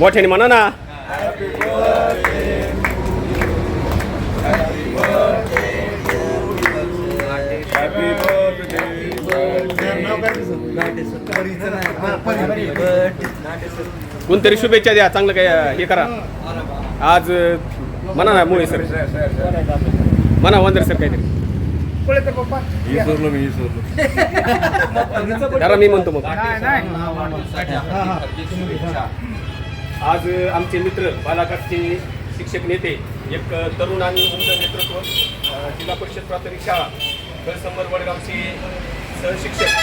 मोठ्याने म्हणा ना. कोणतरी शुभेच्छा द्या चांगलं काय हे करा. आज म्हणा ना मुळे सर म्हणा वंदर सर काहीतरी. मी मी म्हणतो मग. आज आमचे मित्र बालाघाटचे शिक्षक नेते एक तरुण आणि उमद नेतृत्व जिल्हा परिषद प्राथमिक शाळा गळसंबर वडगावचे सहशिक्षक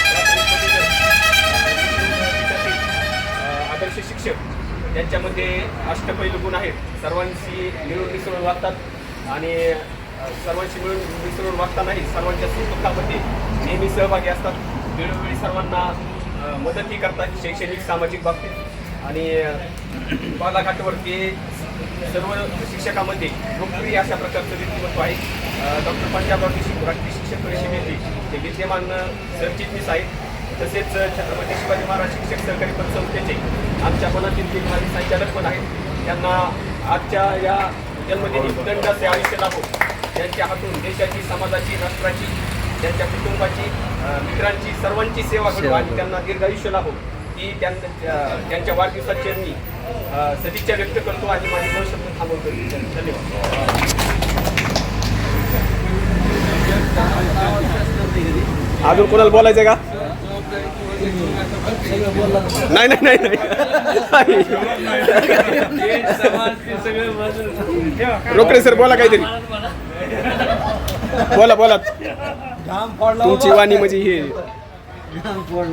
आदर्श शिक्षक त्यांच्यामध्ये अष्टपैलू गुण आहेत. सर्वांशी मिळून मिसळून वागतात आणि सर्वांशी मिळून मिसळून वागतानाही सर्वांच्या सुखदुःखामध्ये नेहमी सहभागी असतात. वेळोवेळी सर्वांना मदतही करतात शैक्षणिक सामाजिक बाबतीत. आणि बालाघाटवरती सर्व शिक्षकामध्ये लोकप्रिय अशा प्रकारचं व्यक्तिमत्व आहे. डॉक्टर पंजाबराव देशमुख राष्ट्रीय शिक्षक परिषदेचे ते विद्यमान सरचिटणीस आहेत तसेच छत्रपती शिवाजी महाराज शिक्षक सहकारी पतसंस्थेचे आमच्या मनातील ते माजी संचालक पण आहेत त्यांना आजच्या या जन्मदिनी असे आयुष्य लाभो त्यांच्या हातून देशाची समाजाची राष्ट्राची त्यांच्या कुटुंबाची मित्रांची सर्वांची सेवा घडो आणि त्यांना दीर्घायुष्य लाभो ही त्यांच्या त्यांच्या वाढदिवसाची मी सदिच्छा व्यक्त करतो आणि माझी दोन शब्द थांबवतो. धन्यवाद. अजून कोणाला बोलायचं का? नाही नाही नाही नाही. रोकडे सर बोला काहीतरी. बोला बोला. तुमची वाणी म्हणजे हे.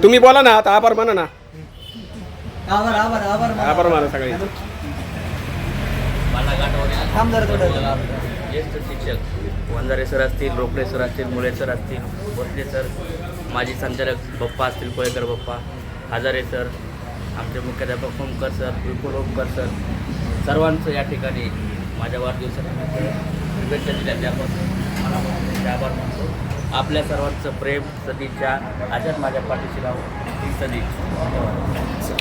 तुम्ही बोला ना आता आभार म्हणा ना. आभार आभार आभार आभार माना सगळे थांब जरा थोडं. ज्येष्ठ शिक्षक वंजारे सर असतील रोकडे सर असतील मुळे सर असतील भोसले सर माजी संचालक बप्पा असतील कोळेकर बप्पा हजारे सर आमचे मुख्याध्यापक होमकर सर विपुल होमकर सर सर्वांचं या ठिकाणी माझ्या वाढदिवसानिमित्त शुभेच्छा दिल्या त्यापासून मला त्यांचे आभार मानतो. आपल्या सर्वांचं प्रेम सदिच्छा अशाच माझ्या पाठीशी राहून ही सदिच्छा. धन्यवाद.